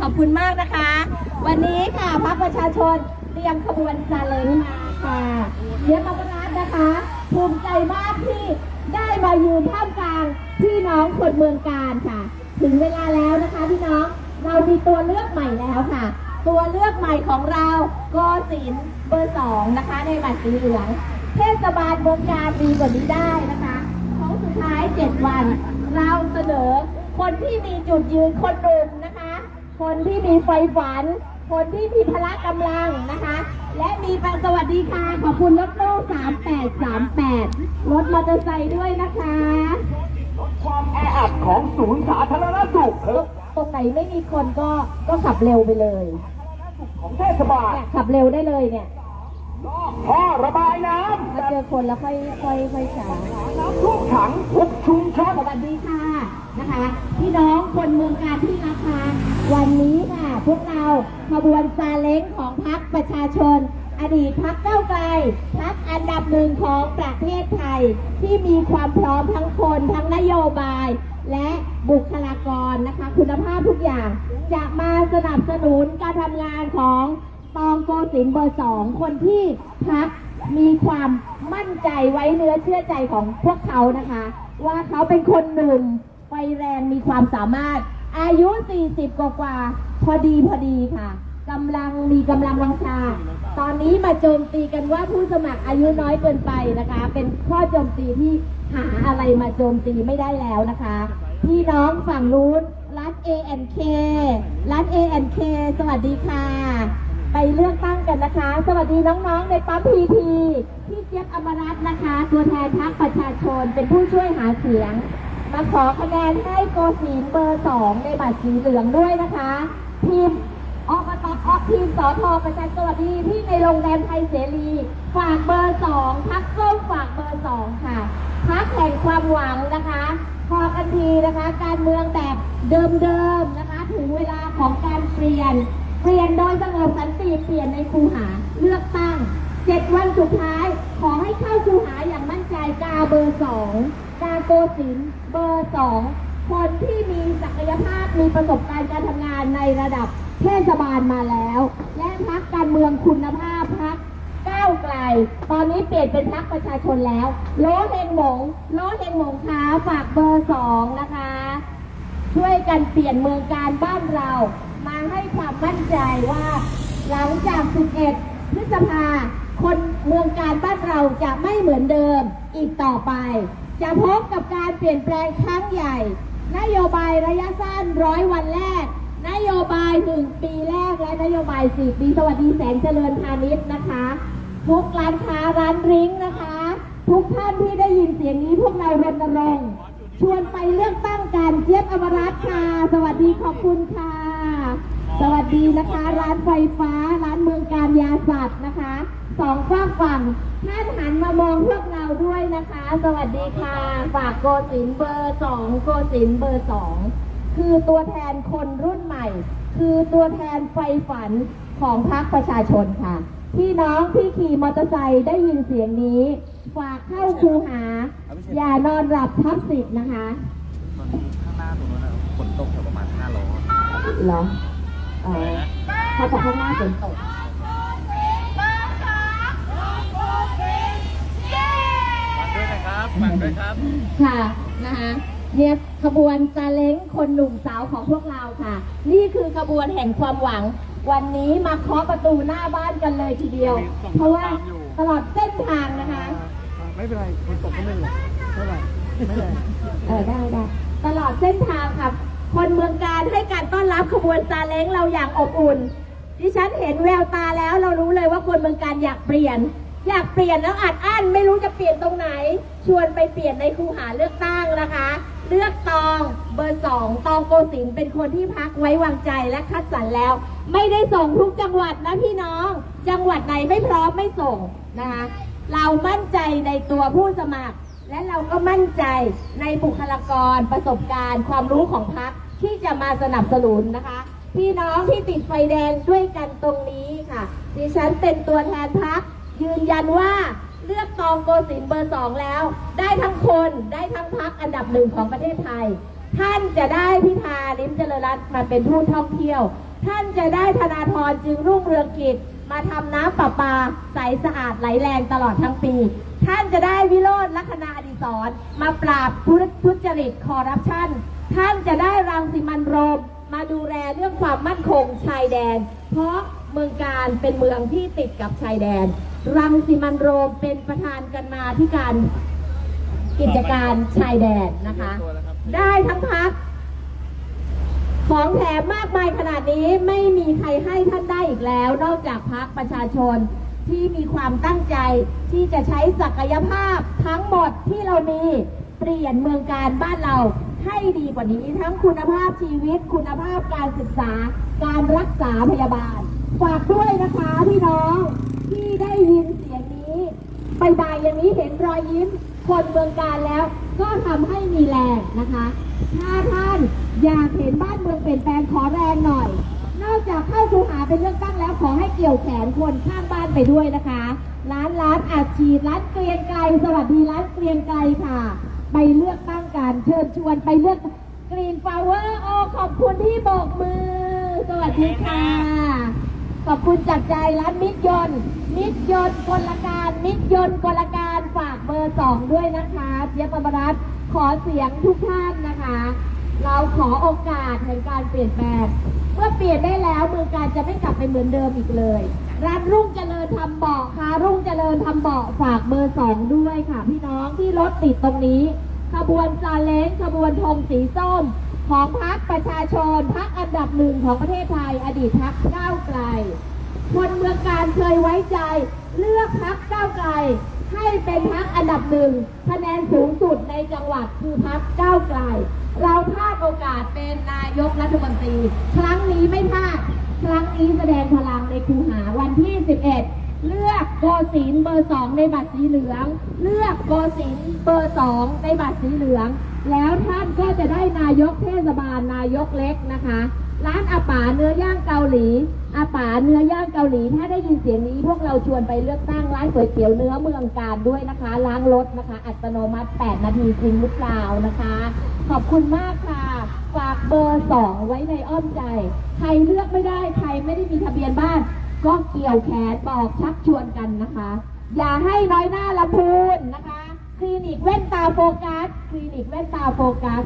ขอบคุณมากนะคะ วันนี้ค่ะพรรคประชาชนเตรียมขบวนซาเล้งมาค่ะเยี่ยมมากนะคะ ภูมิใจมากที่ได้มาอยืนท่ามกลางพี่น้องคนเมืองการค่ะ ถึงเวลาแล้วนะคะพี่น้องเรามีตัวเลือกใหม่แล้วค่ะ ตัวเลือกใหม่ของเราโกศินทร์เบอร์สองนะคะในบัตรสีเหลืองเทศบาลเมืองการดีกว่านี้ได้นะคะของสุดท้าย 7 วัน เราเสนอคนที่มีจุดยืนคนหนุ่มน คะคนที่มีไฟฝัน คนที่มีพละกำลังนะคะ และมีประสวัสดีค่ะขอบคุณรถโล่3838 รถมอเตอร์ไซค์ด้วยนะคะความแออัดของศูนย์สาธารณสุขตรงไหนไม่มีคนก็ก็ขับเร็วไปเลยของเทศบาลเนี่ยขับเร็วได้เลยเนี่ยลอกท่อระบายน้ำมาเจอคนแล้วค่อยค่อยค่อยช้าน้ำท่วมขังทุก ชุมชนสวัสดีค่ะนะคะพี่น้องคนเมืองการที่ราคาวันนี้ค่ะ พวกเราขบวนซาเล้งของพรรคประชาชน อดีตพรรคเก้าไกลพรรคอันดับหนึ่งของประเทศไทย ที่มีความพร้อมทั้งคนทั้งนโยบาย และบุคลากรนะคะ คุณภาพทุกอย่างจะมาสนับสนุนการทำงานของตองโกสินเบอร์สองคนที่พัก มีความมั่นใจไว้เนื้อเชื่อใจของพวกเขานะคะ ว่าเขาเป็นคนหนุ่มไฟแรงมีความสามารถ อายุ 40 กว่ากว่าพอดีพอดีค่ะกำลังมีกำลังวังชา ตอนนี้มาโจมตีกันว่าผู้สมัครอายุน้อยเกินไปนะคะ เป็นข้อโจมตีที่หาอะไรมาโจมตีไม่ได้แล้วนะคะพี่น้องฝั่งนู้นรัฐ A&K รัฐ A&K สวัสดีค่ะ ไปเลือกตั้งกันนะคะ สวัสดีน้องๆในปั๊มพีทีพี่เจี๊ยบอมรัตน์นะคะ ตัวแทนพรรคประชาชนเป็นผู้ช่วยหาเสียง มาขอคะแนนให้โกศีนเบอร์สองในบัตรสีเหลืองด้วยนะคะ ทีมอบตออกทีมสอทอประชาสวัสดีที่ในโรงแรมไทยเสรีฝากเบอร์สองพักส้มฝากเบอร์สองค่ะพักแห่งความหวังนะคะพอกันทีนะคะ การเมืองแบบเดิมๆนะคะ ถึงเวลาของการเปลี่ยน เปลี่ยนโดยสงบสันต เปลี่ยนในคูหาเลือกตั้งเจ็ดวันสุดท้าย ขอให้เข้าคูหาอย่างมั่นใจกาเบอร์สองกาโกศินเบอร์สองคนที่มีศักยภาพมีประสบการณ์การทำงานในระดับเทศบาลมาแล้ว และพักการเมืองคุณภาพพักก้าวไกล ตอนนี้เปลี่ยนเป็นพักประชาชนแล้วโลเฮงหมงโลเฮงหมงค้าฝากเบอร์สองนะคะ ช่วยกันเปลี่ยนเมืองการบ้านเรา มาให้ความมั่นใจว่า หลังจาก 11 พฤษภา คนเมืองการบ้านเราจะไม่เหมือนเดิมอีกต่อไป จะพบกับการเปลี่ยนแปลงครั้งใหญ่ นโยบายระยะสั้นร้อยวันแรก นโยบายหนึ่งปีแรกและนโยบาย 4 ปีสวัสดีแสงเจริญพาณิชย์นะคะ ทุกร้านค้าร้านริ้งนะคะ ทุกท่านที่ได้ยินเสียงนี้พวกเรารณรงค์ชวนไปเลือกตั้งกันเจี๊ยบอมรัตค่ะ สวัสดีขอบคุณค่ะ สวัสดีนะคะ ร้านไฟฟ้า ร้านเมืองการยาสัตว์นะคะสองฝากฝั่งท่านหันมามองพวกเราด้วยนะคะ สวัสดีค่ะ ฝากโกสินเบอร์สองโกสินเบอร์สองคือตัวแทนคนรุ่นใหม่ คือตัวแทนไฟฝันของพรรคประชาชนค่ะ พี่น้องที่ขี่มอเตอร์ไซค์ได้ยินเสียงนี้ ฝากเข้าคูหา อย่านอนหลับทับสิทธิ์นะคะตอนนี้ข้างหน้าตรงนั้นนะฝนตกแถวประมาณ5โลเหรอ เออเขาบอกข้างหน้าฝนตกฝากด้วยนะครับฝากด้วยครับค่ะนะคะเนี่ยขบวนซาเล้งคนหนุ่มสาวของพวกเราค่ะ นี่คือขบวนแห่งความหวัง วันนี้มาเคาะประตูหน้าบ้านกันเลยทีเดียว เพราะว่าตลอดเส้นทางนะคะ ไม่เป็นไรคนตกก็ไม่เป็นไรไม่เป็นไรไม่เป็นไรเออได้ได้ตลอดเส้นทางค่ะ คนเมืองการให้การต้อนรับขบวนซาเล้งเราอย่างอบอุ่น ดิฉันเห็นแววตาแล้วเรารู้เลยว่าคนเมืองการอยากเปลี่ยน อยากเปลี่ยนแล้วอัดอั้นไม่รู้จะเปลี่ยนตรงไหน ชวนไปเปลี่ยนในคูหาเลือกตั้งนะคะ เลือกตองเบอร์สองตองโกสินเป็นคนที่พักไว้วางใจและคัดสรรแล้ว ไม่ได้ส่งทุกจังหวัดนะพี่น้อง จังหวัดไหนไม่พร้อมไม่ส่งนะคะเรามั่นใจในตัวผู้สมัครและเราก็มั่นใจในบุคลากรประสบการณ์ ความรู้ของพัก ที่จะมาสนับสนุนนะคะ พี่น้องที่ติดไฟแดงด้วยกันตรงนี้ค่ะ ดิฉันเป็นตัวแทนพักยืนยันว่าเลือกตองโกสินเบอร์สองแล้ว ได้ทั้งคนได้ทั้งพักอันดับหนึ่งของประเทศไทย ท่านจะได้พิธาลิมเจริญรัตน์มาเป็นผู้ท่องเที่ยว ท่านจะได้ธนาธรจึงรุ่งเรืองกิจมาทำน้ำประปาใสสะอาดไหลแรงตลอดทั้งปี ท่านจะได้วิโรธลัคนาอดิศรมาปราบทุจริตคอร์รัปชัน ท่านจะได้รังสิมันโรมมาดูแลเรื่องความมั่นคงชายแดน เพราะเมืองการเป็นเมืองที่ติดกับชายแดน รังสิมันโรมเป็นประธานกันมาที่การกิจการชายแดนนะคะ ได้ทั้งพักของแถมมากมายขนาดนี้ไม่มีใครให้ท่านได้อีกแล้ว นอกจากพักประชาชนที่มีความตั้งใจที่จะใช้ศักยภาพทั้งหมดที่เรามีเปลี่ยนเมืองการบ้านเรา ให้ดีกว่านี้ ทั้งคุณภาพชีวิต คุณภาพการศึกษา การรักษาพยาบาล ฝากด้วยนะคะพี่น้องที่ได้ยินเสียงนี้บ่ายอย่างนี้เห็นรอยยิ้มคนเมืองการแล้ว ก็ทำให้มีแรงนะคะ ถ้าท่านอยากเห็นบ้านเมืองเปลี่ยนแปลงขอแรงหน่อย นอกจากเข้าคูหาเป็นเลือกตั้งแล้วขอให้เกี่ยวแขนคนข้างบ้านไปด้วยนะคะ ร้านร้านอาชีร้านเกรียงไกรสวัสดีร้านเกรียงไกรค่ะ ไปเลือกตั้งการเชิญชวนไปเลือกกรีนฟลาเวอร์โอขอบคุณที่โบกมือ สวัสดีค่ะ ขอบคุณจากใจร้านมิตรยนต์ มิตรยนต์กลการมิตรยนต์กลการฝากเบอร์สองด้วยนะคะเจี๊ยบประรัตขอเสียงทุกท่านนะคะ เราขอโอกาสแห่งการเปลี่ยนแปลง เมื่อเปลี่ยนได้แล้วเมืองการจะไม่กลับไปเหมือนเดิมอีกเลย ร้านรุ่งเจริญทำเบาะค่ะ รุ่งเจริญทำเบาะฝากเบอร์สองด้วยค่ะ พี่น้องที่รถติดตรงนี้ ขบวนซาเล้งขบวนธงสีส้ม ของพรรคประชาชนพรรคอันดับหนึ่งของประเทศไทย อดีตพรรคก้าวไกล คนเมืองการเคยไว้ใจ เลือกพักก้าวไกล ให้เป็นพักอันดับหนึ่งคะแนนสูงสุดในจังหวัดคือพักก้าวไกล เราพลาดโอกาสเป็นนายกรัฐมนตรี ครั้งนี้ไม่พลาด ครั้งนี้แสดงพลังในคูหาวันที่ 11เลือกโกศินเบอร์สองในบัตรสีเหลือง เลือกโกศินเบอร์สองในบัตรสีเหลือง แล้วท่านก็จะได้นายกเทศบาลนายกเล็กนะคะ ร้านอาป๋าเนื้อย่างเกาหลีอาป๋าเนื้อย่างเกาหลี ถ้าได้ยินเสียงนี้ พวกเราชวนไปเลือกตั้งร้านก๋วยเตี๋ยวเนื้อเมืองการด้วยนะคะ ล้างรถนะคะ อัตโนมัติ 8 นาทีจริงหรือเปล่านะคะ ขอบคุณมากค่ะ ฝากเบอร์สองไว้ในอ้อมใจ ใครเลือกไม่ได้ ใครไม่ได้มีทะเบียนบ้าน ก็เกี่ยวแขนบอกชักชวนกันนะคะ อย่าให้น้อยหน้าลำพูนนะคะ คลินิกแว่นตาโฟกัส คลินิกแว่นตาโฟกัส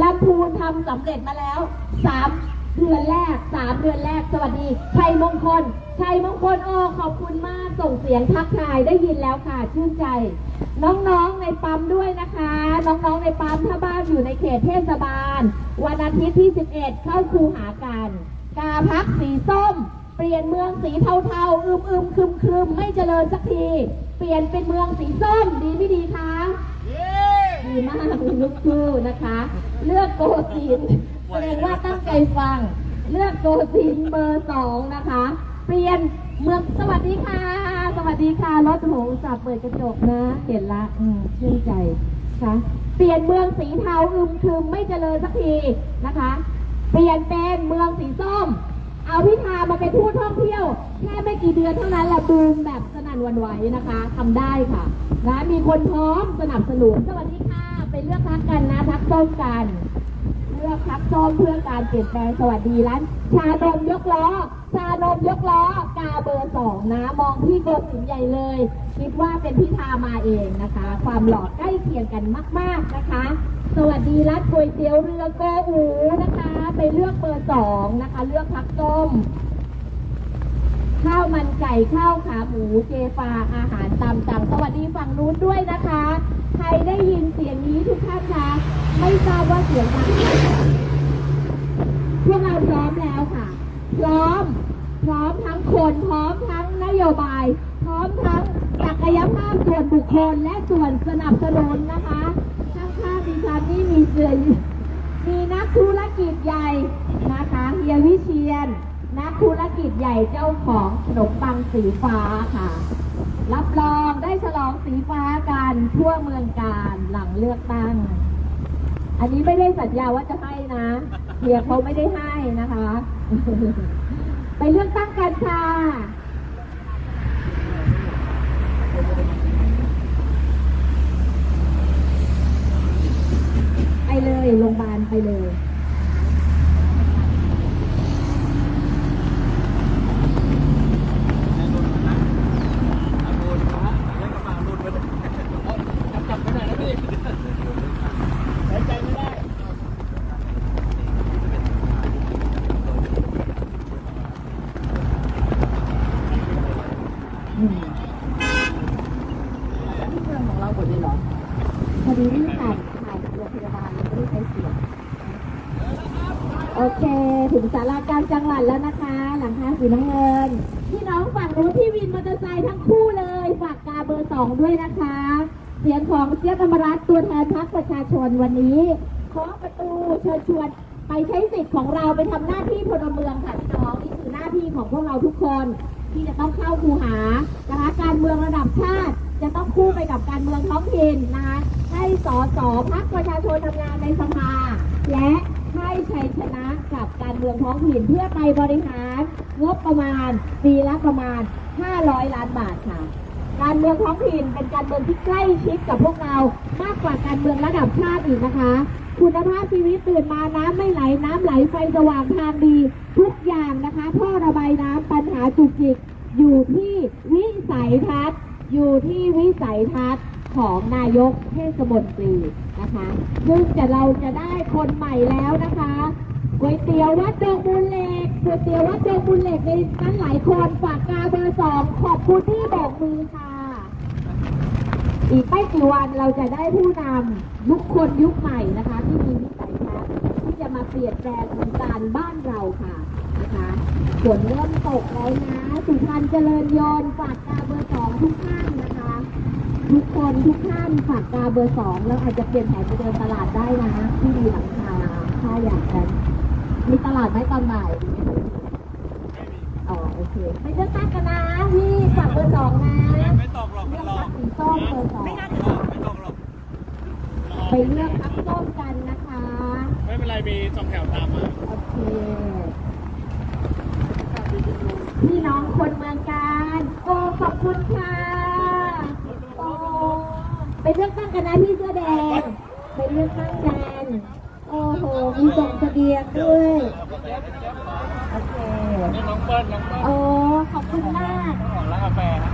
ลำพูนทำสำเร็จมาแล้วสามเดือนแรกสามเดือนแรก สวัสดี ชัยมงคล ชัยมงคลโอ้ขอบคุณมาก ส่งเสียงทักทายได้ยินแล้วค่ะ ชื่นใจ น้องๆในปั๊มด้วยนะคะ น้องๆในปั๊มถ้าบ้านอยู่ในเขตเทศบาล วันอาทิตย์ที่ 11 เข้าคูหากันกาพักสีส้ม เปลี่ยนเมืองสีเทาๆ อึมอึมๆคึมคึมๆ ไม่เจริญสักที เปลี่ยนเป็นเมืองสีส้มดีไม่ดีคะ ดีมากคุณลูกคู่นะคะ เลือกโกศินแสดงว่าตั้งใจฟัง เลือกโกศินเบอร์สองนะคะ เปลี่ยนเมืองสวัสดีค่ะ สวัสดีค่ะรถหงสับเปิดกระจกนะ เห็นละอืมชื่นใจค่ะเปลี่ยนเมืองสีเทาอึมครึมไม่เจริญสักทีนะคะ เปลี่ยนเป็นเมืองสีส้ม เอาพิธามาเป็นผู้ท่องเที่ยว แค่ไม่กี่เดือนเท่านั้นแหละบูมแบบสนั่นวันไหวนะคะทำได้ค่ะนะมีคนพร้อมสนับสนุนสวัสดีค่ะ ไปเลือกพักกันนะพักส้มกัน เลือกพักส้มเพื่อการเปลี่ยนแปลงสวัสดีร้านชานมยกล้อ ชานมยกล้อกาเบอร์สองนะ มองที่โกสินใหญ่เลย คิดว่าเป็นพิธามาเองนะคะ ความหล่อใกล้เคียงกันมาก ๆนะคะ สวัสดีร้านก๋วยเตี๋ยวเรือโกอูนะคะ ไปเลือกเบอร์สองนะคะ เลือกพักส้ม ข้าวมันไก่ข้าวขาหมูเจฟาอาหารตามสั่งสวัสดีฝั่งนู้นด้วยนะคะ ใครได้ยินเสียงนี้ทุกท่านคะไม่ทราบว่าเสียงดังไหมพวกเราพร้อมแล้วค่ะ พร้อม พร้อมทั้งคนพร้อมทั้งนโยบาย พร้อมทั้งศักยภาพส่วนบุคคลและส่วนสนับสนุนนะคะข้างๆดิฉันนี่มีเสือมีนักธุรกิจใหญ่นะคะเฮียวิเชียน นักธุรกิจใหญ่เจ้าของขนมปังสีฟ้าค่ะ รับรองได้ฉลองสีฟ้ากันทั่วเมืองการหลังเลือกตั้ง อันนี้ไม่ได้สัญญาว่าจะให้นะเฮียเขาไม่ได้ให้นะคะ ไปเลือกตั้งกันค่ะอเลยโรงพยาบาลไปเลย อืมที่เมืองของเราหมดเลยเหรอ พอดีที่ถ่ายถ่ายโรงพยาบาลไม่ได้ใช้เสียง โอเค ถึ งสาราการจังหวัดแล้วนะคะ หลังคาสีน้ำเงินพี่น้องฝั่งนู้นที่วินมอเตอร์ไซค์ทั้งคู่เลยฝากกาเบอร์สองด้วยนะคะ เสียงของเจี๊ยบธรรมรัตตัวแทนพรรคประชาชนวันนี้เคาะประตูเชิญชวนไปใช้สิทธิ์ของเราไปทำหน้าที่พลเมืองค่ะพี่น้องนี่คือหน้าที่ของพวกเราทุกคน ที่จะต้องเข้าคูหานะคะการเมืองระดับชาติ จะต้องคู่ไปกับการเมืองท้องถิ่นนะคะให้สสพักประชาชนทำงานในสภาและ ให้ชัยชนะกับการเมืองท้องถิ่นเพื่อไปบริหารงบประมาณปีละประมาณ 500 ล้านบาทค่ะ การเมืองท้องถิ่นเป็นการเมืองที่ใกล้ชิดกับพวกเรามากกว่าการเมืองระดับชาติอีกนะคะ คุณภาพชีวิตตื่นมาน้ำไม่ไหลน้ำไหลไฟสว่างทางดี ทุกอย่างนะคะท่อระบายน้ำปัญหาจุกจิกอยู่ที่วิสัยทัศน์อยู่ที่วิสัยทัศน์ ของนายกเทศมนตรีนะคะซึ่งจะเราจะได้คนใหม่แล้วนะคะก๋วยเตี๋ยววัดดงมูลเหล็กก๋วยเตี๋ยววัดดงมูลเหล็กในนั้นหลายคนฝากกาเบอร์สองขอบคุณที่บอกมือค่ะ อีกไม่กี่วันเราจะได้ผู้นำยุคคนยุคใหม่นะคะ ที่มีวิสัยทัศน์ที่จะมาเปลี่ยนแปลงวงการบ้านเราค่ะนะคะฝนเริ่มตกแล้วนะ สุพรรณเจริญยนต์ฝากกาเบอร์สองทุกท่านนะคะ ทุกคนทุกท่านฝากกาเบอร์สองแล้วอาจจะเปลี่ยนแผนไปเดินตลาดได้นะ ที่มีหลังคาถ้าอยากกันมีตลาดไหมตอนบ่ายอ๋อโอเคไปเลือกตั้งกันนะพี่ฝากเบอร์สองนะไม่ตกหรอกเลืมัอนกรอพักสีส้มเบอร์สองไม่ตกไม่ตกหรอกไปเลือกพักส้มกันนะคะ ไม่เป็นไรมีสองแถวตามมาโอเคพี่น้องคนเมืองการโอ้ขอบคุณค่ะโอ้ไป เลือกตั้งกันนะพี่เสื้อแดง ไปเลือกตั้งกันโอ้โห มีส่งเสบียงด้วย โอเคนี่น้องเปิ้ลน้องเปิ้ลโอ้ขอบคุณมาก ร้านกาแฟฮะ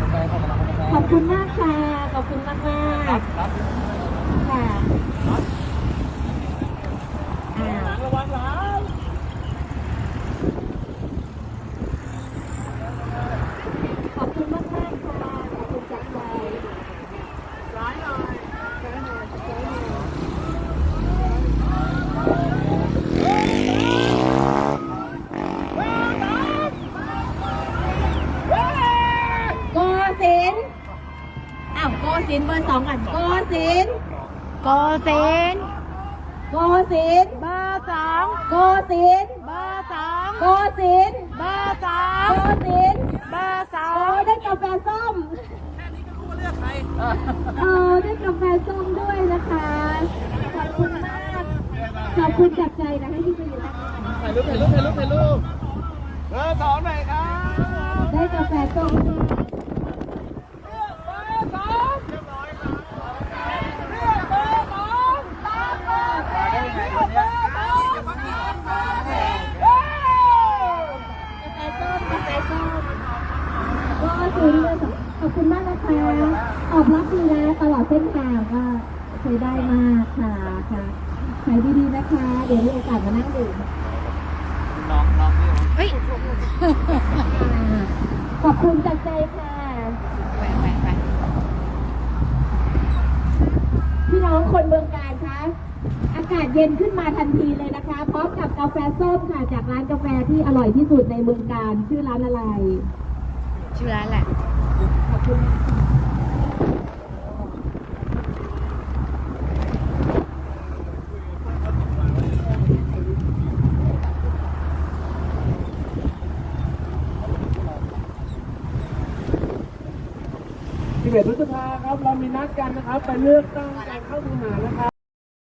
กาแฟของร้านกาแฟขอบคุณมากค่ะ ขอบคุณมากมากค่ะอ่าระวังหลังข 10,000. อบคุณมากนะคะออกรับดีนะตลอดเส้นทางก็ใช้ได้มากค่ะค่ะขายดีๆนะคะ เดี๋ยวมีโอกาสมานั่งดื่มน้องน้องนี่ค่ะขอบคุณจากใจค่ะพี่น้องคนเมืองการคะอากาศเย็นขึ้นมาทันทีเลยนะคะ พร้อมกับกาแฟส้มค่ะจากร้านกาแฟที่อร่อยที่สุดในเมืองการชื่อร้านอะไร ชื่อร้านแหละขอบคุณค่ะ 11พฤษภาครับ เรามีนัดกันนะครับ ไปเลือกตั้งการเข้าคูหานะครับ